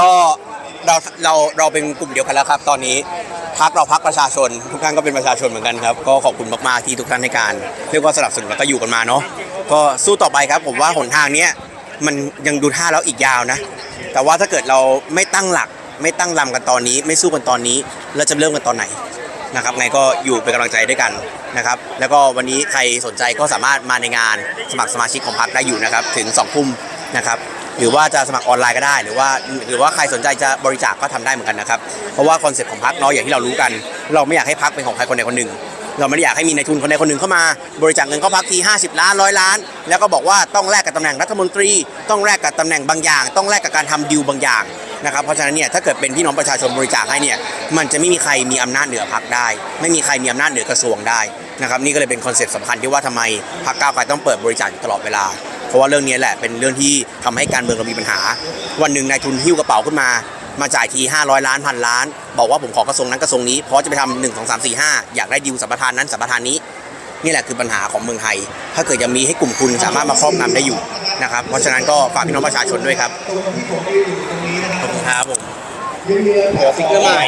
ก็เราเราเราเป็นกลุ่มเดียวกันแล้วครับ ตอนนี้พักเราพักประชาชน ทุกท่านก็เป็นประชาชนเหมือนกันครับ ก็ขอบคุณมากๆที่ทุกท่านในการ เรียกว่าสนับสนุนแล้วก็อยู่กันมาเนาะก็สู้ต่อไปครับผมว่าหนทางเนี้ยมันยังดูท่าแล้วอีกยาวนะ แต่ว่าถ้าเกิดเราไม่ตั้งหลัก ไม่ตั้งลำกันตอนนี้ ไม่สู้กันตอนนี้เราจะเริ่มกันตอนไหนนะครับไงก็อยู่เป็นกำลังใจด้วยกันนะครับ แล้วก็วันนี้ใครสนใจก็สามารถมาในงานสมัครสมาชิกของพรรคได้อยู่นะครับ ถึง2องทุ่มนะครับ หรือว่าจะสมัครออนไลน์ก็ได้ หรือว่าหรือว่าใครสนใจจะบริจาคก็ทำได้เหมือนกันนะครับเพราะว่าคอนเซ็ปต์ของพรรคเนาะอย่างที่เรารู้กัน เราไม่อยากให้พรรคเป็นของใครคนใดคนหนึ่ง เราไม่ได้อยากให้มีนายทุนคนใดคนหนึ่งเข้ามา บริจาคเงินเข้าพักที50 ล้านร้อยล้าน แล้วก็บอกว่าต้องแลกกับตำแหน่งรัฐมนตรี ต้องแลกกับตำแหน่งบางอย่าง ต้องแลกกับการทำดิวบางอย่างนะครับเพราะฉะนั้นเนี่ยถ้าเกิดเป็นพี่น้องประชาชนบริจาคให้เนี่ยมันจะไม่มีใครมีอำนาจเหนือพักได้ ไม่มีใครมีอำนาจเหนือกระทรวงได้นะครับนี่ก็เลยเป็นคอนเซ็ปต์สำคัญที่ว่าทำไมพรรคก้าวไกลต้องเปิดบริจาคตลอดเวลา เพราะว่าเรื่องนี้แหละเป็นเรื่องที่ทำให้การเมืองเรามีปัญหา วันหนึ่งนายทุนหิ้วกระเป๋าขึ้นมา มาจ่ายที 500 ล้านพันล้าน บอกว่าผมขอกระทรวงนั้นกระทรวงนี้เพราะจะไปทำหนึ่งสองสามสี่ห้าอยากได้ดิวสัมปทานนั้นสัมปทานนี้นี่แหละคือปัญหาของเมืองไทย ถ้าเกิดยังมีให้กลุ่มคุณสามารถมาครอบงำได้อยู่นะครับ เพราะฉะนั้นก็ฝากพี่น้องประชาชนด้วยครับ ขอบคุณครับผมหัวฟิกเกอร์ใหม่